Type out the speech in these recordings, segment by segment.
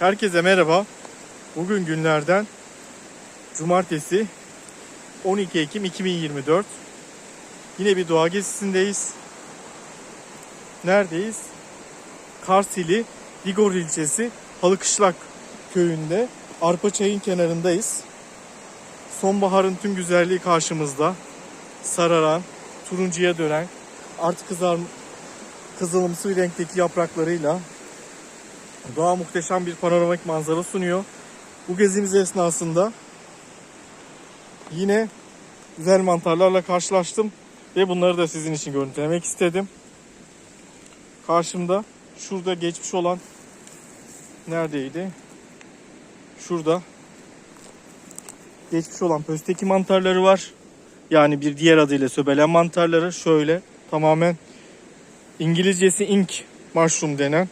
Herkese merhaba. Bugün günlerden Cumartesi 12 Ekim 2024. Yine bir doğa gezisindeyiz. Neredeyiz? Karsili Digor ilçesi Halıkışlak köyünde Arpaçay'ın kenarındayız. Sonbaharın tüm güzelliği karşımızda. Sararan, turuncuya dönen, artık kızar, kızılımsı renkteki yapraklarıyla doğa muhteşem bir panoramik manzara sunuyor. Bu gezimiz esnasında yine güzel mantarlarla karşılaştım ve bunları da sizin için görüntülemek istedim. Karşımda şurada geçmiş olan neredeydi? Şurada geçmiş olan pösteki mantarları var. Yani bir diğer adıyla söbelen mantarları şöyle tamamen İngilizcesi ink mushroom denen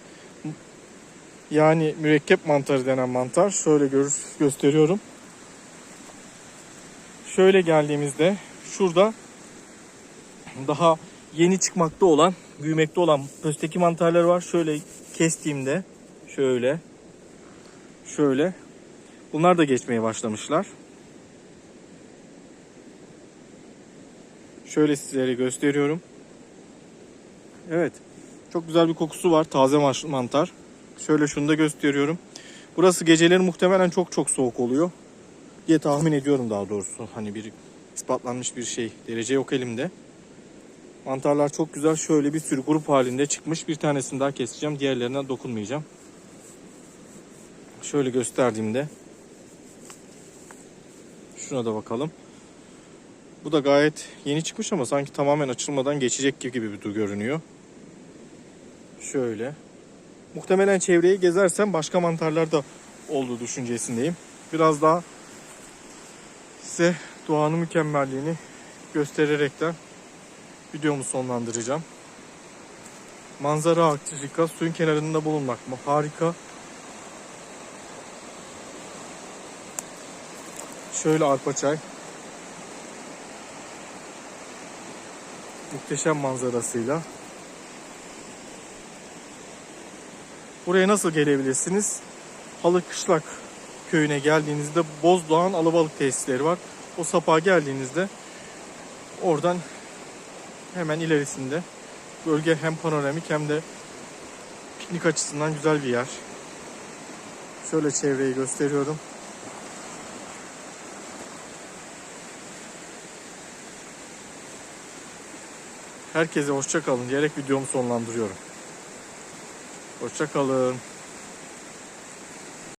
yani mürekkep mantarı denen mantar. Şöyle gör, gösteriyorum. Şöyle geldiğimizde şurada daha yeni çıkmakta olan, büyümekte olan pösteki mantarları var. Şöyle kestiğimde şöyle şöyle bunlar da geçmeye başlamışlar. Şöyle sizlere gösteriyorum. Evet. Çok güzel bir kokusu var. Taze mantar. Şöyle şunu da gösteriyorum. Burası geceleri muhtemelen çok çok soğuk oluyor. Diye tahmin ediyorum daha doğrusu. Hani bir ispatlanmış bir şey. Derece yok elimde. Mantarlar çok güzel. Şöyle bir sürü grup halinde çıkmış. Bir tanesini daha keseceğim. Diğerlerine dokunmayacağım. Şöyle gösterdiğimde. Şuna da bakalım. Bu da gayet yeni çıkmış ama sanki tamamen açılmadan geçecek gibi bir görünüyor. Şöyle. Muhtemelen çevreyi gezersem başka mantarlar da olduğu düşüncesindeyim. Biraz daha size doğanın mükemmelliğini göstererekten videomu sonlandıracağım. Manzara harika, suyun kenarında bulunmak mı? Harika. Şöyle arpa çay. Muhteşem manzarasıyla. Buraya nasıl gelebilirsiniz? Halıkışlak köyüne geldiğinizde Bozdoğan Alabalık tesisleri var. O sapağa geldiğinizde oradan hemen ilerisinde bölge hem panoramik hem de piknik açısından güzel bir yer. Şöyle çevreyi gösteriyorum. Herkese hoşça kalın diyerek videomu sonlandırıyorum. Hoşça kalın.